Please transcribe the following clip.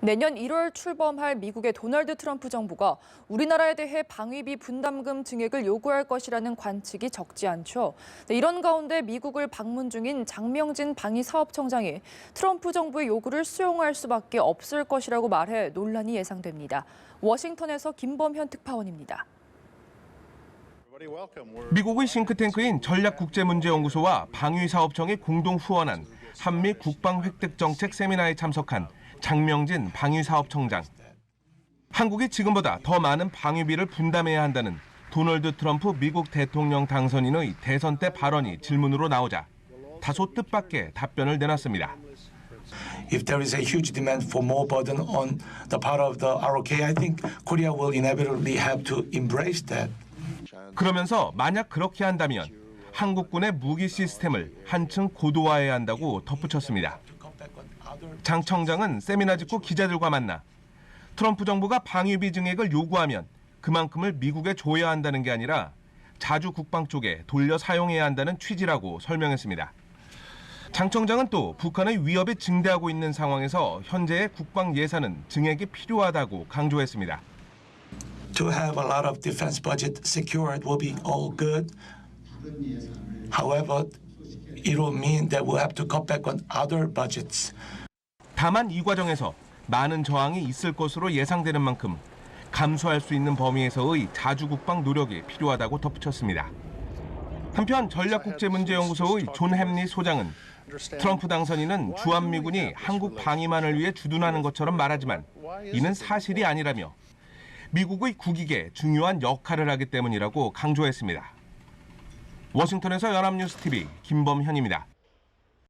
내년 1월 출범할 미국의 도널드 트럼프 정부가 우리나라에 대해 방위비 분담금 증액을 요구할 것이라는 관측이 적지 않죠. 네, 이런 가운데 미국을 방문 중인 장명진 방위사업청장이 트럼프 정부의 요구를 수용할 수밖에 없을 것이라고 말해 논란이 예상됩니다. 워싱턴에서 김범현 특파원입니다. 미국의 싱크탱크인 전략국제문제연구소와 방위사업청이 공동 후원한 한미 국방 획득 정책 세미나에 참석한 장명진 방위사업청장. 한국이 지금보다 더 많은 방위비를 분담해야 한다는 도널드 트럼프 미국 대통령 당선인의 대선 때 발언이 질문으로 나오자 다소 뜻밖의 답변을 내놨습니다. if there is a huge demand for more burden on the part of the ROK, I think Korea will inevitably have to embrace that. 그러면서 만약 그렇게 한다면 한국군의 무기 시스템을 한층 고도화해야 한다고 덧붙였습니다. 장 청장은 세미나 직후 기자들과 만나 트럼프 정부가 방위비 증액을 요구하면 그만큼을 미국에 줘야 한다는 게 아니라 자주 국방 쪽에 돌려 사용해야 한다는 취지라고 설명했습니다. 장 청장은 또 북한의 위협이 증대하고 있는 상황에서 현재의 국방 예산은 증액이 필요하다고 강조했습니다. To have a lot of defense budget secured will be all good. However, it will mean that we'll have to cut back on other budgets. 다만 이 과정에서 많은 저항이 있을 것으로 예상되는 만큼 감수할 수 있는 범위에서의 자주국방 노력이 필요하다고 덧붙였습니다. 한편 전략국제문제연구소의 존 햄리 소장은 트럼프 당선인은 주한미군이 한국 방위만을 위해 주둔하는 것처럼 말하지만 이는 사실이 아니라며 미국의 국익에 중요한 역할을 하기 때문이라고 강조했습니다. 워싱턴에서 연합뉴스 TV 김범현입니다.